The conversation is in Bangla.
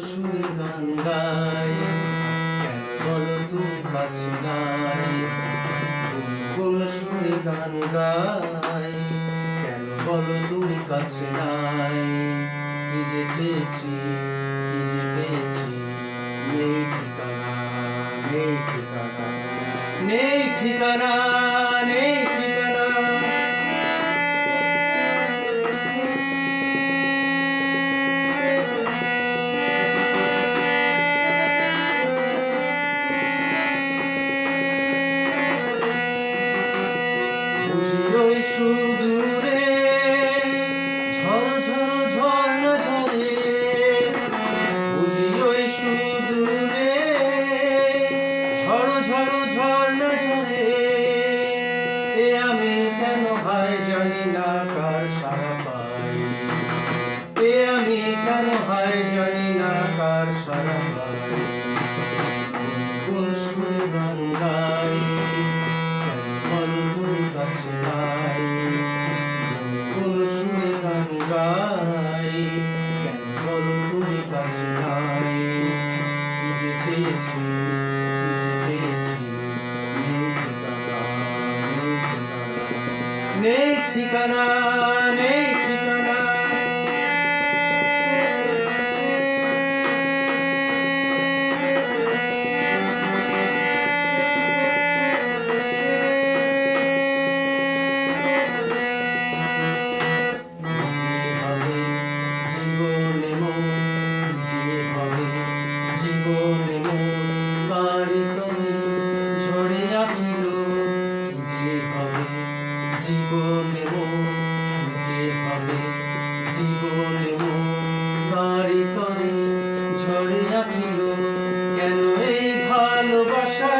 সুরে গান গাই কেন বলো তুমি কাছে নাই? কোন সুরে গান গাই। কেন বলো তুমি কাছে নাই? কি যে চেয়েছি, কি যে পেয়েছি? নেই ঠিকানা নেই ঠিকানা নেই ঠিকানা। সুদূরে ঝড় ঝড় ঝর্ণা ঝরে। বুঝি ওই সুদূরে ঝড় ঝড় ঝর্ণা ঝরে। এ আমি কেন হয় জানি না কার সারা চেয়েছি পেয়েছি ঠিকানা নেই জীবনে যে হবে? জীবনে বাড়ি তরে ঝরে আঁকিল। কেন এই ভালোবাসা